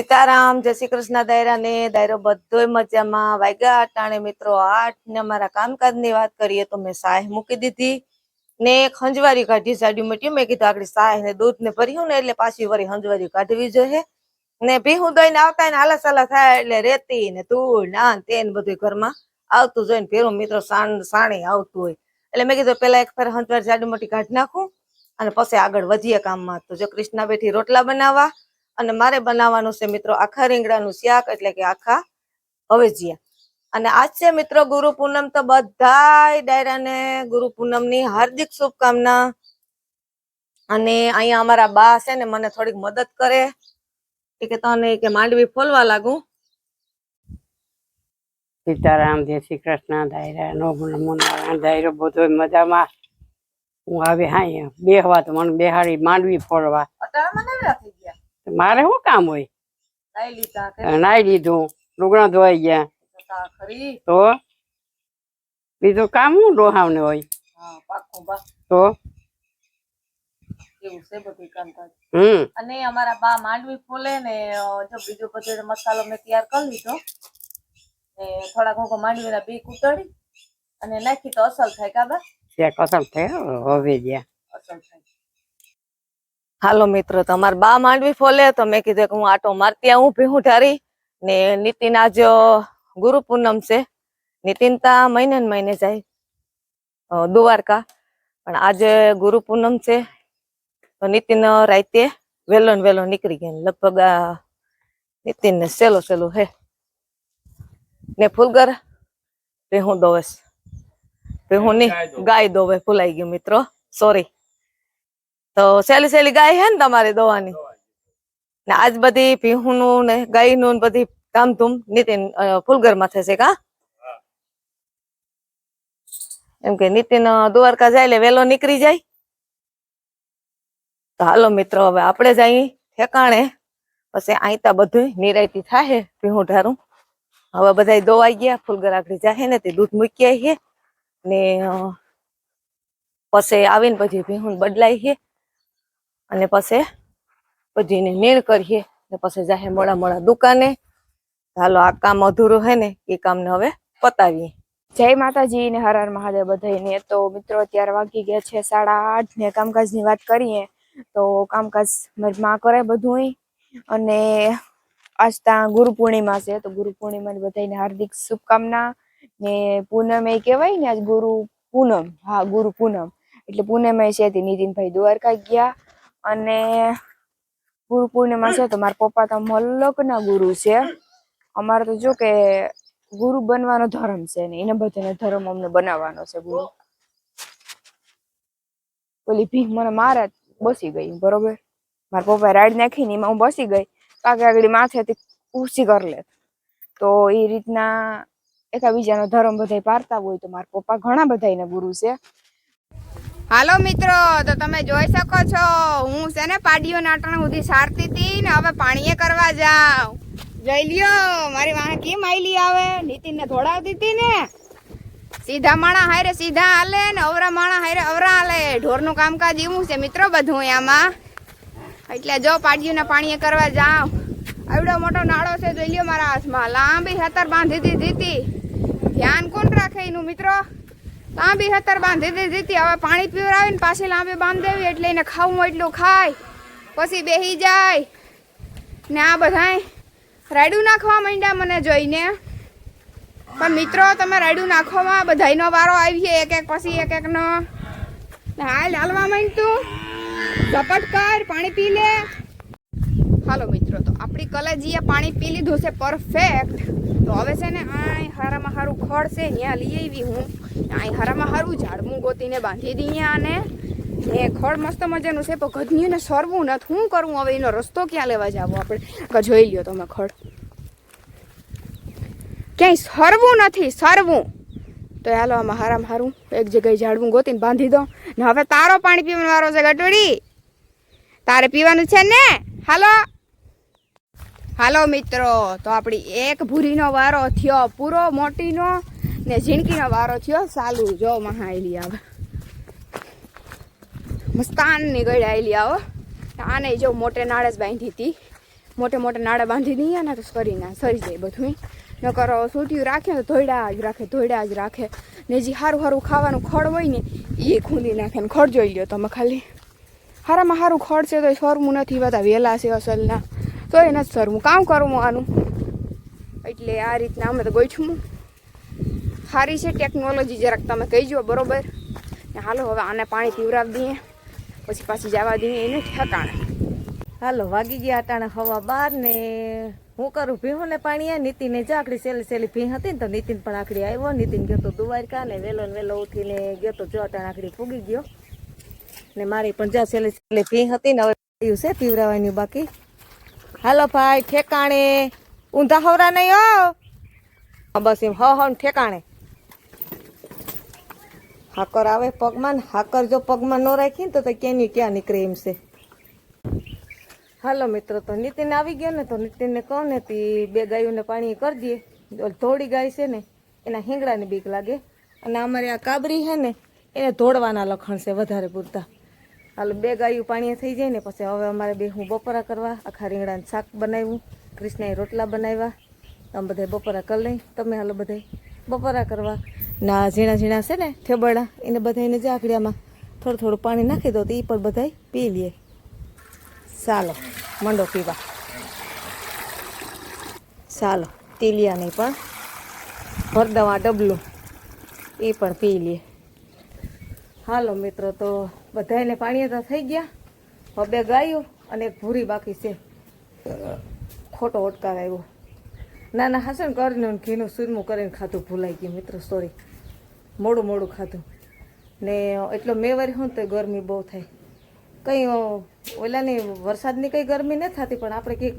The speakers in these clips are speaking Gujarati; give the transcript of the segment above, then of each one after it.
સીતારામ, જય શ્રી કૃષ્ણ, દાયરા ને, દાયરો બધોય મજામાં. વાગ્યા અટાણે મિત્રો, આઠ ને અમારા કામકાજની વાત કરીએ તો મેં સાહ મૂકી દીધી ને ખંજવારી કાઢી સાડી મટી મેં કીધું આગળ સાહ ને દૂધ ને ભર્યું ને એટલે પાછી વળી ખંજવારી કાઢવી જોઈએ. ને ભીહું દઈ ને આવતા ને આલા સાલા થાય એટલે રેતી ને ધૂળ ના તે ને બધું ઘરમાં આવતું જોઈને ભેરું મિત્રો સાણ, સાણી આવતું હોય. એટલે મેં કીધું પેલા એક ફેર હંજવારી સાડી મોટી કાઢી નાખું અને પછી આગળ વધીએ કામમાં. તો જો કૃષ્ણા બેઠી રોટલા બનાવવા અને મારે બનાવવાનું છે મિત્રો આખા રીંગણાનું શાક એટલે કે આખા હવેજીયા અને આજ છે મિત્રો ગુરુ પૂનમ તો બધાય ડાયરાને ગુરુ પૂનમની હાર્દિક શુભકામના. અને અહીંયા અમારા બા છે ને મને થોડીક મદદ કરે. એ કે તને કે માંડવી ફોલવા લાગુ. સીતારામ જય શ્રી કૃષ્ણ દાયરા નો દાયરો બધો મજામાં. હું આવે હા બે બેહવા તો મને બેહાડી માંડવી ફોડવા અટાણામાં નવરા થઈ ગયા મારે શું કામ હોય? નાઈ લીધું લુગડા ધોઈ ગયા. તો બીજું કામ શું ડોહાવને હોય? તો? એવું છે બધું કામકાજ. હમ. અને અમારા બા માંડવી ફોલે ને જો બીજો બધો મસાલો મેં તૈયાર કરી લીધો. ને થોડા ઘણો માંડવીના બી કૂટડી અને નાખી તો અસલ થાય કાબા ત્યાં અસલ થાય? હવે ગયા. અસલ થાય. હાલો મિત્રો તમારે બા માંડવી ફોલે તો મેં કીધું કે હું આટો મારતી આવું ભીહું ઠારી ને નીતિન આજ ગુરુ પૂનમ છે. નીતિન તા મહિને ને મહિને જાય દ્વારકા. પણ આજે ગુરુ પૂનમ છે તો નીતિન રાતે વેલો ને વહેલો નીકળી ગયા લગભગ નીતિન ને સેલો સેલો હે. ને ફૂલગર ભેહું દોવેશ ભેહું ની ગાય દોવે ભૂલાઈ ગયું મિત્રો સોરી તો સહેલી સહેલી ગાય હે ને તમારે દોવાની? ને આજ બધી ભીહુંનું ને ગાયનું ને બધી ધામધૂમ નીતિન ફૂલઘર ફૂલગરમાં થશે કા? એમ કે નીતિન દ્વારકા જાય એટલે વેલો નીકળી જાય. તો હાલો મિત્રો, હવે આપણે જ અહીં ઠેકાણે, પછી આઈતા બધું નિરાયતી થાય ભીહું ઢારું. હવે બધા દોવાઈ ગયા ફૂલગર આગળ જાય ને તે દૂધ મૂકી આવીએ ને પછી આવીને પછી ભીહું બદલાઈ છે અને પછી બધીને નીણ કરીએ. ને પછી જાહે મોડા મોડા દુકાને. હાલો, આ કામ અધૂરું હે ને, એ કામને હવે પતાવીએ. જય માતાજી ને હર હર મહાદેવ બધાને તો મિત્રો, અત્યારે વાગી ગયા છે સાડા આઠ ને કામકાજની વાત કરીએ, તો કામકાજમાં કરે બધું અને આજ ત્યાં ગુરુ પૂર્ણિમા છે, તો ગુરુ પૂર્ણિમાની બધાને હાર્દિક શુભકામના. ને પૂનમ એ કહેવાય ને, આજ ગુરુ પૂનમ. હા, ગુરુ પૂનમ. એટલે પૂનમ એ છે નીતિનભાઈ દ્વારકા ગયા. અને ગુરુ પૂર્ણિમા છે તો મારા પપ્પા તો મલ્લકના ગુરુ છે. અમારે તો જો કે ગુરુ બનવાનો ધર્મ છે ને, એને બધાને ધર્મ અમને બનાવવાનો છે ગુરુ. પેલી ભીખ મને મારે બસી ગઈ, બરોબર? મારા પપ્પાએ રાઈડ નાખી ને એમાં હું બસી ગઈ. કાકે આગળ માથેથી ઊંચી કરી લે. તો એ રીતના એકાબીજાનો ધર્મ બધા પારતા હોય તો મારા પપ્પા ઘણા બધા ગુરુ છે. હાલો મિત્રો, તો તમે જોઈ શકો છો, હું છે ને પાડીઓ નાટણ સુધી સારતી હતી ને હવે પાણીએ કરવા જાઉં. જોઈ લ્યો, મારી વાહ કેમ આઈલી આવે? નીતિન ને ધોડાવતી હતી ને. સીધા માણા હારે સીધા હાલે ને અવરા માણા હારે અવરા હાલે. ઢોરનું કામકાજ એવું છે મિત્રો બધું આમાં. એટલે જો પાડીઓના પાણીએ કરવા જાઉં. આવડો મોટો નાળો છે, જોઈ લ્યો મારા હાથમાં. લાંબી હતર બાંધી દીધી ધ્યાન કોણ રાખે એનું મિત્રો? લાંબી હતર બાંધી દીધી હતી હવે પાણી પીવડાવીને પાછી લાંબી બાંધી દેવી એટલે એને ખાવું એટલું ખાય, પછી બેહી જાય. ને આ બધાય રાયડું નાખવા માંડ્યા મને જોઈને. પણ મિત્રો, તમે રાયડું નાખવામાં બધાયનો વારો આવી એક એક પછી એક એકનો ને હાલ હાલવા માંડ તું ઝપટ કર, પાણી પી લે. હાલો મિત્રો, તો આપણી કલેજીએ પાણી પી લીધું છે પરફેક્ટ તો હવે છે ને આ હારામાં હારું ખડ છે ત્યાં લઈ આવી હું. અહીં હારામાં હારું ઝાડમું ગોતીને બાંધી દઈએ આને એ ખડ મસ્ત મજાનું છે, પણ ગધનીને સરવું નથી. શું કરવું હવે, એનો રસ્તો ક્યાં લેવા જાવ આપણે? જોઈ લ્યો તમે ખડ. ક્યાંય સરવું નથી, સરવું. તો હાલો આમાં હારામ હારું. એક જગ્યાએ ઝાડવું ગોતીને બાંધી દો ને હવે તારો પાણી પીવાનો વારો છે ગટોડી તારે પીવાનું છે ને? હાલો. હાલો મિત્રો, તો આપણી એક ભૂરીનો વારો થયો, પૂરો મોટીનો ને ઝીણકીનો વારો થયો, સાલું જો મહાયલી આવે. મસ્તાનની ગળી આવેલી આવો. આને જો મોટે નાળે જ બાંધી હતી. મોટે મોટે નાળે બાંધી દઈએ ને તો સરી ના, સરી જાય બધું કરો સૂટ્યું રાખે ને તો ધોયડા જ રાખે, ધોયડા જ રાખે. ને જે સારું સારું ખાવાનું ખડ હોય ને એ ખૂંદી નાખે ને ખડ જોઈ લ્યો તમે ખાલી. હારામાં સારું ખડ છે તો સરમું નથી બધા વહેલા છે અસલના. તો એના સર. હું કામ કરવું આનું? એટલે આ રીતના અમે તો ગઈ છું સારી છે ટેકનોલોજી જરાક તમે કહીજો, બરોબર? ને હાલો હવે આને પાણી પીવરાવી દઈએ. પછી પાછી જવા દઈએ, એને ઠેકાણે. હાલો, વાગી ગયા અટાણે હવા બાર ને હું કરું? ભીહું ને પાણી આ નીતિને જ આકડી સેલી સેલી ભીહ હતી ને તો નીતિન પણ આકડી આવ્યો. નીતિન ગયો તો દ્વારકા ને વેલો ને વેલો ઉઠીને ગયો તો જો અટાણે આકડી ફૂગી ગયો. ને મારી પણ જ્યાં સેલી સેલી ભીહ હતી ને હવે છે પીવરાવાની બાકી. હાલો ભાઈ, ઠેકાણે. ઊંધા હવરા નહીં હો. બસ એમ હવ હ ઠેકાણે. હાકર આવે પગમાં હાકર જો પગમાં ન રાખી ને તો ક્યાંની ક્યાં નીકળે એમ છે. હાલો મિત્રો, તો નીતિન આવી ગયો ને, તો નીતિનને કહું ને, તે બે ગાયોને પાણી કરી દઈએ ધોળી ગાય છે ને, એના હિંગડાની બીક લાગે. અને અમારે આ કાબરી છે ને, એને ધોળવાના લખણ છે વધારે પૂરતા. હાલો બે ગાયું પાણી થઈ જાય ને પછી હવે અમારે બે હું બપોરા કરવા, આખા રીંગણાનું શાક બનાવ્યું, કૃષ્ણએ રોટલા બનાવ્યા. અમે બધા બપોરા કરી લઈ, તમે હાલો બધા બપોરા કરવા. ના ઝીણા ઝીણા છે ને થેબડા, એને બધાને જાકડિયામાં થોડું થોડું પાણી નાખી દો તો એ પણ બધા પી લઈએ ચાલો, મંડો પીવા. ચાલો, તીલિયાને પણ ભરદવા ડબલું એ પણ પી લઈએ હાલો મિત્રો, તો બધાને પાણી તો થઈ ગયા. હવે બે ગાયો અને એક ભૂરી બાકી છે. ખોટો ઓટકાર આવ્યો. ના ના હસન કરીને ને ઘીનું સુરમું કરીને ખાધું, ભૂલાઈ ગયું મિત્રો સોરી મોડું મોડું ખાધું. ને એટલો મેવારી હું તો ગરમી બહુ થાય. કંઈ ઓલાની વરસાદની કંઈ ગરમી નથી થતી, પણ આપણે કંઈક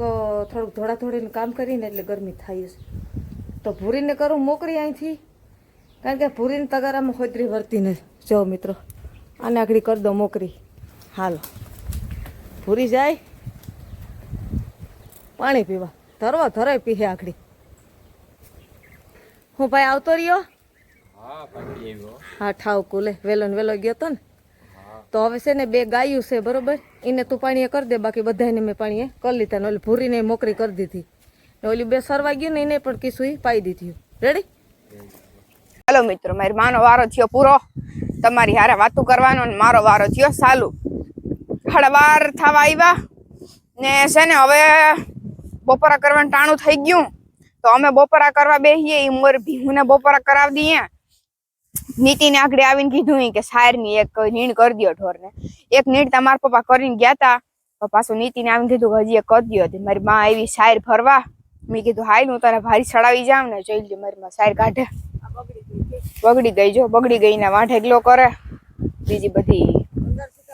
થોડુંક ધોળા ધોળીનું કામ કરીને એટલે ગરમી થાય છે. તો ભૂરીને કરું મોકરી અહીંથી, કારણ કે ભૂરીને તગારામાં હોદરી વર્તી નથી. જો મિત્રો. આને આખડી કરી દો મોકરી. હાલો. પૂરી જાય. પાણી પીવા. ધરવા ધરાય પીહે આખડી હું ભાઈ આવતો રહ્યો? હા ઠાવ કુલે. વેલો ને વેલો ગયો તો ને. તો હવે છે ને બે ગાયું છે બરોબર? એને તું પાણીએ કરી દે બાકી બધાને મેં પાણીએ કરી લીધા ને ઓલી ભૂરીને મોકરી કરી દીધી. ને ઓલી બે સરવા ગયું ને એને પણ કીસું પાઈ દીધી. રેડી હેલો મિત્રો મારી માનો વારો થયો પૂરો. તમારી હારે વાતું કરવાનો મારો વારો થયો. સાલું, હળવાર થવા આવ્યા ને છે ને હવે બપોરા કરવાનું ટાણું થઈ ગયું. તો અમે બપોરા કરવા બેસીએ એ ઉંમર ભીહુને બપોરા કરાવી દઈએ. નીતિને આગળ આવીને કીધું કે શાયરની એક નીણ કરી દો ઢોરને. એક નીણ તમારા પપ્પા કરીને ગયા તા. તો પાછું નીતિને આવીને કીધું કે હજી એક કરી દો તે મારી માં આવી શાયર ફરવા. મેં કીધું હાય હું તને ભારી ચડાવી જાઉં ને, જોઈ લે મારી માં શાયર કાઢે. બગડી ગઈ જો બગડી ગઈ ને વાંઢ ગ્લો કરે. બીજી બધી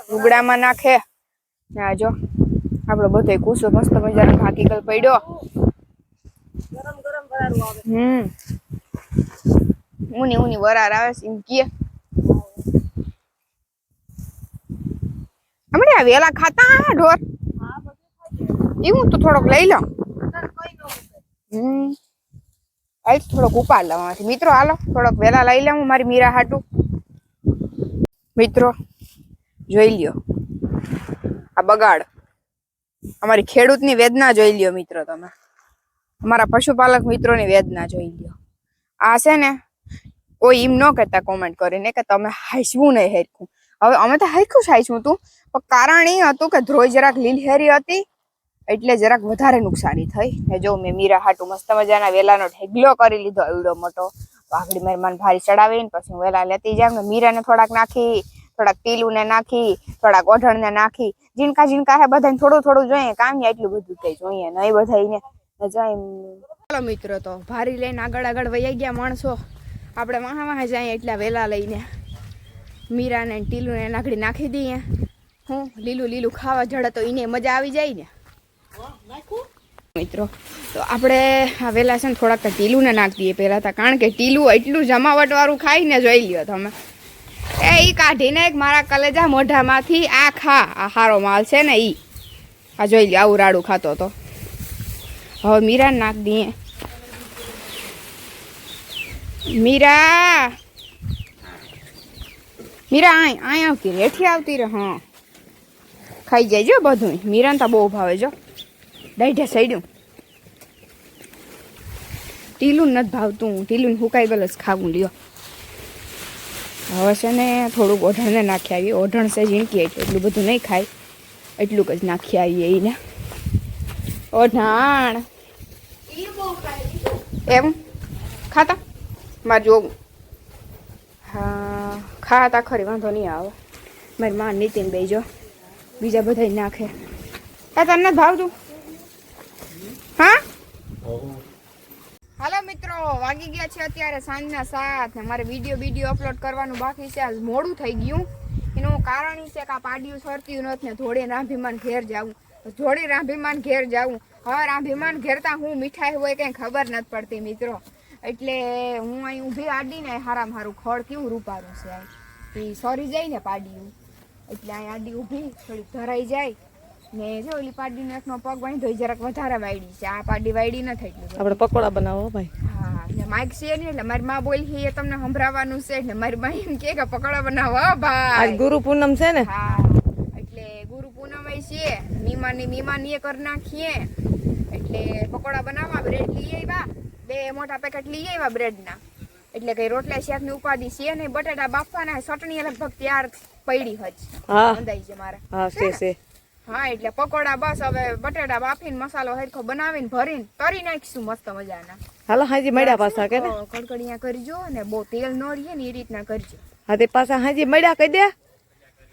લુગડામાં નાખે. ને આ જો આપણો બધો કુસો મસ્ત મજાનો હાકીકલ પડ્યો. હમ. ઉની ઉની વરાર આવે છે એમ કીએ હમણે આ વેલા ખાતા હે ઢોર? એવું તો થોડોક લઈ લો હમ. હાલ થોડોક ઉપાડ લેવામાંથી મિત્રો, હાલો, થોડોક વહેલા લઈ લઉં મારી મીરા હાટું. મિત્રો, જોઈ લ્યો. આ બગાડ. અમારી ખેડૂતની વેદના જોઈ લ્યો મિત્રો તમે. અમારા પશુપાલક મિત્રોની વેદના જોઈ લ્યો. આ છે ને, કોઈ એમ ન કહેતા કોમેન્ટ કરીને કે તમે હાઈસવું નહીં હેરખું હવે અમે તો હાઈખું જ તું. પણ કારણ એ હતું કે ધ્રોય જરાક લીલહેરી હતી. એટલે જરાક વધારે નુકસાની થઈ. ને જો મેં મીરા હાટુ મસ્ત મજાના વેલાનો ઢેગલો કરી લીધો એવડો મોટો. વાઘડી મહેરમાન ભારી ચડાવીને પછી હું વેલા લેતી જાઉં ને મીરાને થોડાક નાખી, થોડાક ટીલુને નાખી, થોડાક ઓઢણને નાખી. જીનકા જીનકા હે બધાને થોડું થોડું જોઈએ કામ એટલું બધું કઈ જોઈએ નહીં બધાને જાય ચાલો મિત્રો, તો ભારી લઈને આગળ આગળ વૈયા ગયા માણસો. આપણે વાહા વાહા જાય એટલા વેલા લઈને. મીરાને ને ટીલુને નાખડી નાખી દઈએ. હું લીલું લીલું ખાવા જડે તો એને મજા આવી જાય ને. મિત્રો, તો આપણે વેલા છે ને થોડાક ટીલુંને નાખી દઈએ. પહેલાં તો કારણ કે ટીલું એટલું જમાવટવાળું ખાઈને જોઈ લ્યો તમે. એ એ કાઢીને એક મારા કલેજા મોઢામાંથી. આ ખા, આ હારો માલ છે ને એ આ જોઈ લ્યો, આવું રાડું ખાતો તો હવે મીરા નાખ દઈએ. મીરા! મીરા, આય આય આવતી રહે, હેઠી આવતી રે હા. ખાઈ જાય જો બધું મીરાને તો બહુ ભાવે જો. દાઢ્યા સૈડ્યું ટીલું નથી ભાવતું ટીલું હુકાઈ ગયેલું જ ખાવું, લ્યો. હવે છે ને થોડુંક ઓઢણને નાખી આવીએ. ઓઢણ છે ઝીણકી એટલે બધું નહીં ખાય. એટલું જ નાખી આવીએ એને ઓઢાણ. એમ? ખાતા? મારે જોવું. હા, ખાતા ખરી, વાંધો નહીં આવે. મારી માં નીતિન બે જો, બીજા બધા નાખે. એ તને ભાવતું? હા? હાલો મિત્રો, વાગી ગયા છે અત્યારે સાંજના સાત મારે વીડિયો વીડિયો અપલોડ કરવાનું બાકી છે. આજ મોડું થઈ ગયું. એનું કારણ છે કે આ પાડિયું સરતી નથી ને ધોળે રાંભીમાન ઘેર જાવું. ધોળે રાંભીમાન ઘેર જાવું. હવે રાંભીમાન ઘેરતા હું મીઠાઈ હોય કંઈ ખબર નથી પડતી મિત્રો. એટલે હું અહીં ઊભી આડીને હારું ખડ કેવું રૂપારું છે. એ સરી જાય ને પાડિયું. એટલે અહીં આડી ઊભી, થોડીક ધરાઈ જાય. ને જો ઓલી પાડી નાખનો પગ બાંધ્યો ધોઈ જરાક વધારે વાયડી છે. આ પાડી વાયડી ન થઈ બધી. આપણે પકોડા બનાવો ભાઈ. હા ને માઇક છે ને એટલે મારી માં બોલી એ તમને સંભળાવવાનું છે. એટલે મારી માં એમ કે કે પકોડા બનાવો ભાઈ. આજ ગુરુ પૂનમ છે ને? હા એટલે ગુરુ પૂનમ છે. મીમાની મીમાની એ કરી નાખીએ. એટલે પકોડા બનાવવા બ્રેડ લઈ આવ્યા. બે મોટા પેકેટ લઈ આવ્યા બ્રેડના. એટલે કઈ રોટલા શાકની ઉપાધિ છે ને બટાટા બાફવાના ચટણી લગભગ તૈયાર પડી હજ હા. અંદાજ છે મારે. હા છે છે. હા એટલે પકોડા બસ હવે બટેટા બાફીને મસાલો હરખો બનાવીને ભરીને તરી નાખીશું મસ્ત મજાના. હાલો હાજી મળ્યા પાછા કે કડકડિયા કરજો ને બહુ તેલ ન રહીએ ને એ રીતના કરજો. હા તે પાછા હાજી મળ્યા કહી દે.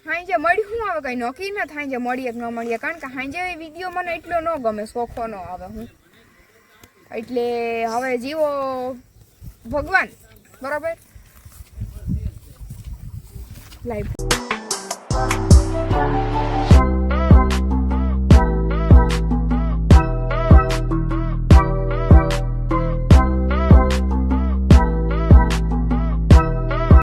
હાંજે મળ્યું હું હવે કઈ નક્કી ન થાય જે મળીએ કે ન મળીએ કારણ કે હાંજે વીડિયો મને એટલો ન ગમે સોખો ન આવે હું. એટલે હવે જીવો ભગવાન બરાબર? લાઈફ